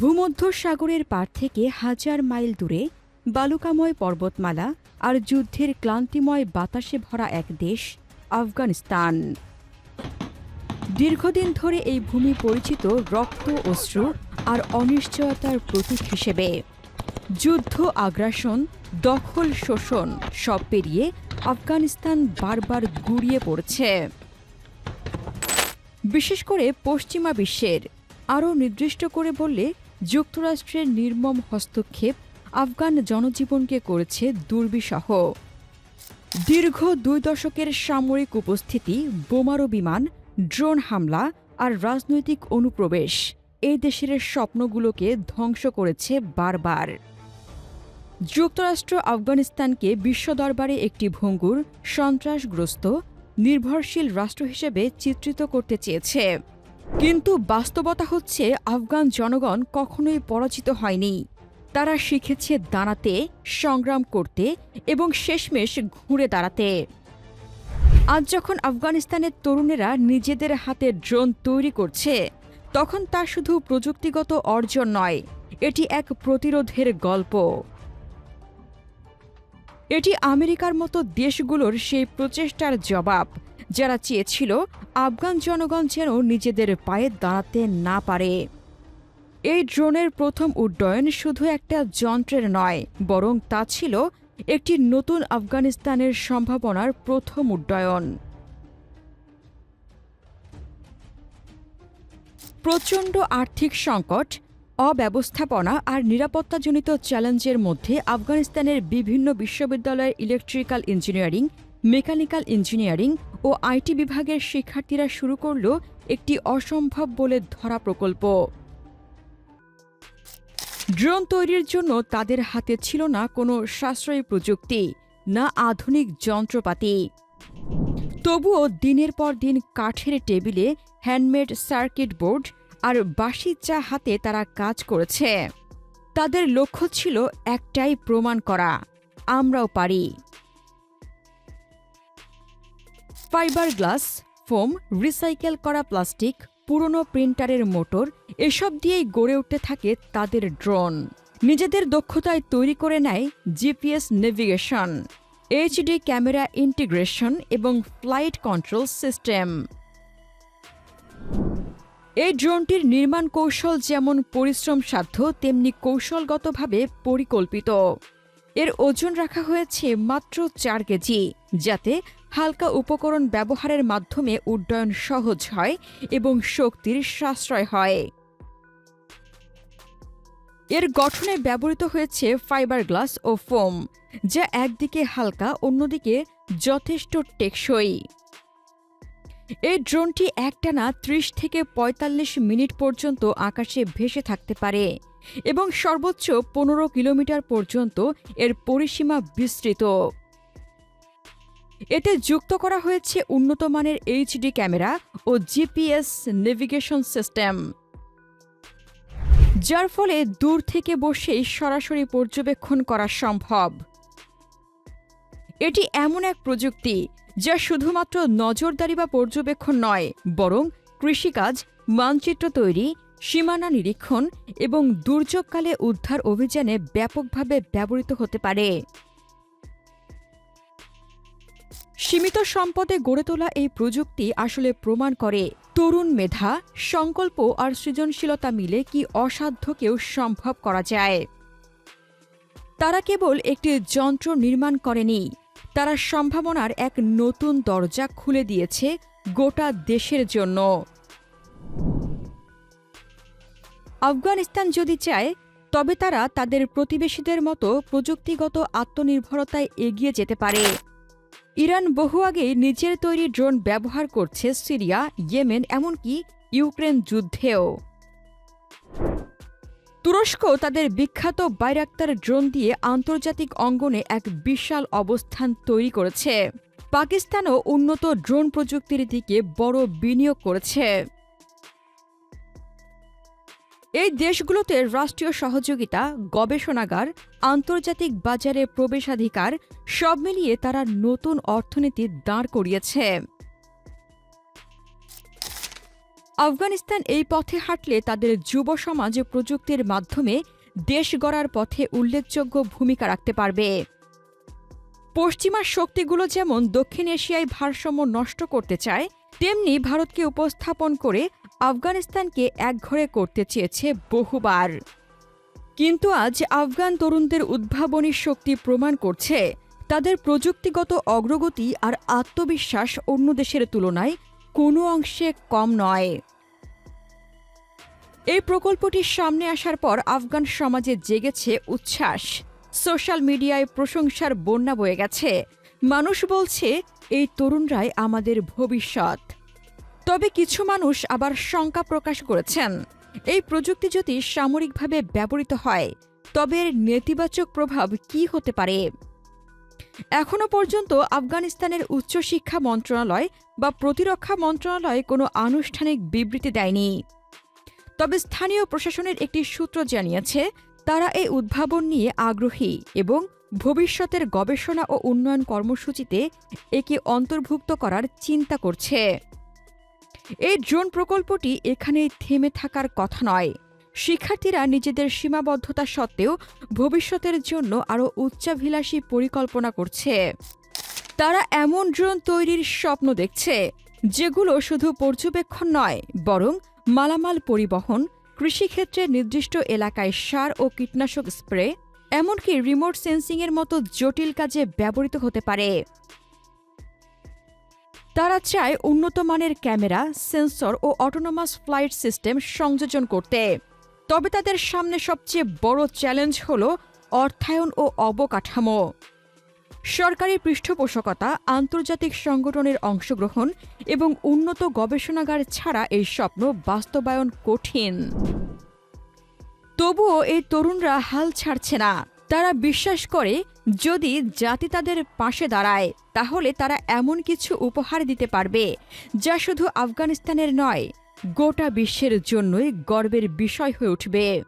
ভূমধ্য সাগরের পার থেকে হাজার মাইল দূরে বালুকাময় পর্বতমালা আর যুদ্ধের ক্লান্তিময় বাতাসে ভরা এক দেশ, আফগানিস্তান। দীর্ঘদিন ধরে এই ভূমি পরিচিত রক্ত, অশ্রু আর অনিশ্চয়তার প্রতীক হিসেবে যুদ্ধ, আগ্রাসন, দখল, শোষণ সব পেরিয়ে আফগানিস্তান বারবার গুড়িয়ে পড়ছে। বিশেষ করে পশ্চিমা বিশ্বের আরও নির্দিষ্ট করে বললে যুক্তরাষ্ট্রের নির্মম হস্তক্ষেপ আফগান জনজীবনকে করেছে দুর্বিষহ। দীর্ঘ দুই দশকের সামরিক উপস্থিতি, বোমারো বিমান, ড্রোন হামলা আর রাজনৈতিক অনুপ্রবেশ এই দেশের স্বপ্নগুলোকে ধ্বংস করেছে বারবার। যুক্তরাষ্ট্র আফগানিস্তানকে বিশ্ব দরবারে একটি ভঙ্গুর, সন্ত্রাসগ্রস্ত, নির্ভরশীল রাষ্ট্র হিসেবে চিত্রিত করতে চেয়েছে। কিন্তু বাস্তবতা হচ্ছে আফগান জনগণ কখনোই পরাজিত হয়নি। তারা শিখেছে দাঁড়াতে, সংগ্রাম করতে এবং শেষমেশ ঘুরে দাঁড়াতে। আজ যখন আফগানিস্তানের তরুণেরা নিজেদের হাতে ড্রোন তৈরি করছে, তখন তা শুধু প্রযুক্তিগত অর্জন নয়, এটি এক প্রতিরোধের গল্প। এটি আমেরিকার মতো দেশগুলোর সেই প্রচেষ্টার জবাব। যারা চেয়েছিল, আফগান জনগণ যেন নিজেদের পায়ে দাঁড়াতে না পারে। এই ড্রোনের প্রথম উড্ডয়ন শুধু একটা যন্ত্রের নয়, বরং তা ছিল একটি নতুন আফগানিস্তানের সম্ভাবনার প্রথম উড্ডয়ন। প্রচণ্ড আর্থিক সংকট, অব্যবস্থাপনা আর নিরাপত্তাজনিত চ্যালেঞ্জের মধ্যে আফগানিস্তানের বিভিন্ন বিশ্ববিদ্যালয়ের ইলেকট্রিক্যাল ইঞ্জিনিয়ারিং, মেকানিক্যাল ইঞ্জিনিয়ারিং ও আইটি বিভাগের শিক্ষার্থীরা শুরু করল একটি অসম্ভব বলে ধরা প্রকল্প। ড্রোন তৈরির জন্য তাদের হাতে ছিল না কোনো সাশ্রয়ী প্রযুক্তি, না আধুনিক যন্ত্রপাতি। তবুও দিনের পর দিন কাঠের টেবিলে হ্যান্ডমেড সার্কিট বোর্ড আর বাঁশি চা হাতে তারা কাজ করেছে। তাদের লক্ষ্য ছিল একটাই প্রমাণ করা, আমরাও পারি। ফাইবার গ্লাস ফোম, রিসাইকেল করা প্লাস্টিক, পুরনো প্রিন্টারের মোটর, এসব দিয়েই গড়ে উঠতে থাকে তাদের ড্রোন। নিজেদের দক্ষতায় তৈরি করে নেয় GPS navigation, HD camera integration এবং ফ্লাইট কন্ট্রোল সিস্টেম। এই ড্রোনটির নির্মাণ কৌশল যেমন পরিশ্রম সাধ্য তেমনি কৌশলগতভাবে পরিকল্পিত। এর ওজন রাখা হয়েছে মাত্র চার কেজি, যাতে হালকা উপকরণ ব্যবহারের মাধ্যমে উড্ডয়ন সহজ হয় এবং শক্তির সাশ্রয় হয়। এর গঠনে ব্যবহৃত হয়েছে ফাইবার গ্লাস ও ফোম যা একদিকে হালকা, অন্যদিকে যথেষ্ট টেকসই। এই ড্রোনটি একটানা ত্রিশ থেকে ৪৫ মিনিট পর্যন্ত আকাশে ভেসে থাকতে পারে। এবং সর্বোচ্চ পনেরো কিলোমিটার পর্যন্ত এর পরিসীমা বিস্তৃত। এতে যুক্ত করা হয়েছে উন্নত মানের এইচডি ক্যামেরা ও জিপিএস নেভিগেশন সিস্টেম। যার ফলে দূর থেকে বসেই সরাসরি পর্যবেক্ষণ করা সম্ভব। এটি এমন এক প্রযুক্তি যা শুধুমাত্র নজরদারি বা পর্যবেক্ষণ নয়, বরং কৃষিকাজ, মানচিত্র তৈরি সীমানা নিরীক্ষণ এবং দুর্যোগকালে উদ্ধার অভিযানে ব্যাপকভাবে ব্যবহৃত হতে পারে। সীমিত সম্পদে গড়ে তোলা এই প্রযুক্তি আসলে প্রমাণ করে। তরুণ মেধা, সংকল্প আর সৃজনশীলতা মিলে কি অসাধ্যকেও সম্ভব করা যায়? তারা কেবল একটি যন্ত্র নির্মাণ করেনি, তারা সম্ভাবনার এক নতুন দরজা খুলে দিয়েছে গোটা দেশের জন্য। আফগানিস্তান যদি চায়, তবে তারা তাদের প্রতিবেশীদের মতো প্রযুক্তিগত আত্মনির্ভরতায় এগিয়ে যেতে পারে। ইরান বহু আগেই নিজের তৈরি ড্রোন ব্যবহার করছে সিরিয়া, ইয়েমেন, এমনকি ইউক্রেন যুদ্ধেও। তুরস্ক তাদের বিখ্যাত বাইরাক্তার ড্রোন দিয়ে আন্তর্জাতিক অঙ্গনে এক বিশাল অবস্থান তৈরি করেছে। পাকিস্তানও উন্নত ড্রোন প্রযুক্তির দিকে বড় বিনিয়োগ করেছে। এই দেশগুলোতে রাষ্ট্রীয় সহযোগিতা, গবেষণাগার, আন্তর্জাতিক বাজারে প্রবেশাধিকার, সব মিলিয়ে তারা নতুন অর্থনীতি দাঁড় করিয়েছে। আফগানিস্তান এই পথে হাঁটলে তাদের যুব সমাজ প্রযুক্তির মাধ্যমে দেশ গড়ার পথে উল্লেখযোগ্য ভূমিকা রাখতে পারবে। পশ্চিমা শক্তিগুলো যেমন দক্ষিণ এশিয়ায় ভারসাম্য নষ্ট করতে চায়, তেমনি ভারতকে উপস্থাপন করে আফগানিস্তানকে একঘরে করতে চেয়েছে বহুবার। কিন্তু আজ আফগান তরুণদের উদ্ভাবনী শক্তি প্রমাণ করছে, তাদের প্রযুক্তিগত অগ্রগতি আর আত্মবিশ্বাস অন্য দেশের তুলনায় কোনো অংশে কম নয়। এই প্রকল্পটির সামনে আসার পর আফগান সমাজে জেগেছে উচ্ছ্বাস। সোশ্যাল মিডিয়ায় প্রশংসার বন্যা বয়ে গেছে। মানুষ বলছে, এই তরুণরাই আমাদের ভবিষ্যৎ। তবে কিছু মানুষ আবার শঙ্কা প্রকাশ করেছেন। এই প্রযুক্তি যদি সামরিকভাবে ব্যবহৃত হয়, তবে এর নেতিবাচক প্রভাব কি হতে পারে? এখনও পর্যন্ত আফগানিস্তানের উচ্চশিক্ষা মন্ত্রণালয় বা প্রতিরক্ষা মন্ত্রণালয় কোনো আনুষ্ঠানিক বিবৃতি দেয়নি। তবে স্থানীয় প্রশাসনের একটি সূত্র জানিয়েছে, তারা এই উদ্ভাবন নিয়ে আগ্রহী এবং ভবিষ্যতের গবেষণা ও উন্নয়ন কর্মসূচিতে একে অন্তর্ভুক্ত করার চিন্তা করছে। এই ড্রোন প্রকল্পটি এখানে থেমে থাকার কথা নয়। শিক্ষার্থীরা নিজেদের সীমাবদ্ধতা সত্ত্বেও ভবিষ্যতের জন্য আরও উচ্চাভিলাষী পরিকল্পনা করছে। তারা এমন ড্রোন তৈরির স্বপ্ন দেখছে, যেগুলো শুধু পর্যবেক্ষণ নয়, বরং মালামাল পরিবহন, কৃষিক্ষেত্রে নির্দিষ্ট এলাকায় সার ও কীটনাশক স্প্রে, এমনকি রিমোট সেন্সিংয়ের মতো জটিল কাজে ব্যবহৃত হতে পারে। তারা চায় উন্নত মানের ক্যামেরা, সেন্সর ও অটোনোমাস ফ্লাইট সিস্টেম সংযোজন করতে। তবে তাদের সামনে সবচেয়ে বড় চ্যালেঞ্জ হল অর্থায়ন ও অবকাঠামো। সরকারি পৃষ্ঠপোষকতা, আন্তর্জাতিক সংগঠনের অংশগ্রহণ এবং উন্নত গবেষণাগার ছাড়া এই স্বপ্ন বাস্তবায়ন কঠিন। তবুও এই তরুণরা হাল ছাড়ছে না। তারা বিশ্বাস করে যদি জাতি তাদের পাশে দাঁড়ায়, তাহলে তারা এমন কিছু উপহার দিতে পারবে, যা শুধু আফগানিস্তানের নয়, গোটা বিশ্বের জন্যই গর্বের বিষয় হয়ে উঠবে।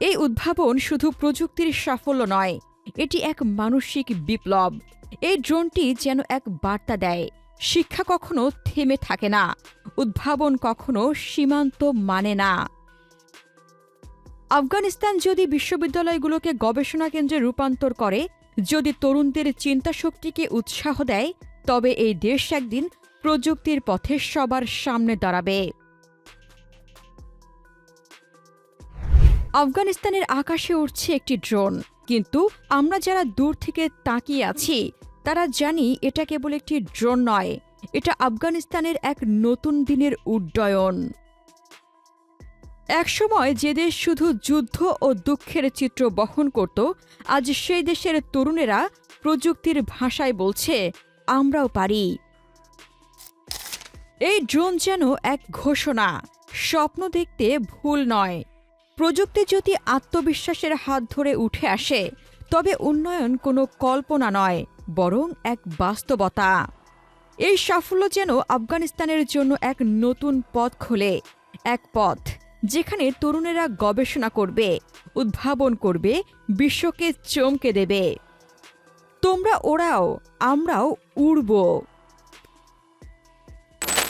এই উদ্ভাবন শুধু প্রযুক্তির সাফল্য নয়, এটি এক মানসিক বিপ্লব। এই ড্রোনটি যেন এক বার্তা দেয়, শিক্ষা কখনো থেমে থাকে না, উদ্ভাবন কখনো সীমান্ত মানে না। আফগানিস্তান যদি বিশ্ববিদ্যালয়গুলোকে গবেষণা কেন্দ্রে রূপান্তর করে, যদি তরুণদের চিন্তাশক্তিকে উৎসাহ দেয়, তবে এই দেশ একদিন প্রযুক্তির পথে সবার সামনে দাঁড়াবে। আফগানিস্তানের আকাশে উঠছে একটি ড্রোন। কিন্তু আমরা যারা দূর থেকে তাকিয়ে আছি, তারা জানি এটা কেবল একটি ড্রোন নয়, এটা আফগানিস্তানের এক নতুন দিনের উড্ডয়ন। একসময় যে দেশ শুধু যুদ্ধ ও দুঃখের চিত্র বহন করত, আজ সেই দেশের তরুণেরা প্রযুক্তির ভাষায় বলছে, আমরাও পারি। এই ড্রোন যেন এক ঘোষণা, স্বপ্ন দেখতে ভুল নয়। প্রযুক্তি যদি আত্মবিশ্বাসের হাত ধরে উঠে আসে, তবে উন্নয়ন কোনো কল্পনা নয়, বরং এক বাস্তবতা। এই সাফল্য যেন আফগানিস্তানের জন্য এক নতুন পথ খোলে, এক পথ। যেখানে তরুণেরা গবেষণা করবে, উদ্ভাবন করবে, বিশ্বকে চমকে দেবে। তোমরা ওরাও, আমরাও উড়ব।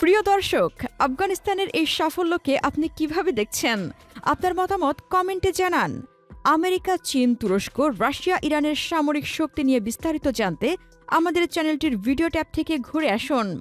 প্রিয় দর্শক, আফগানিস্তানের এই সাফল্যকে আপনি কীভাবে দেখছেন? আপনার মতামত কমেন্টে জানান। আমেরিকা, চীন, তুরস্ক, রাশিয়া, ইরানের সামরিক শক্তি নিয়ে বিস্তারিত জানতে আমাদের চ্যানেলটির ভিডিও ট্যাব থেকে ঘুরে আসুন।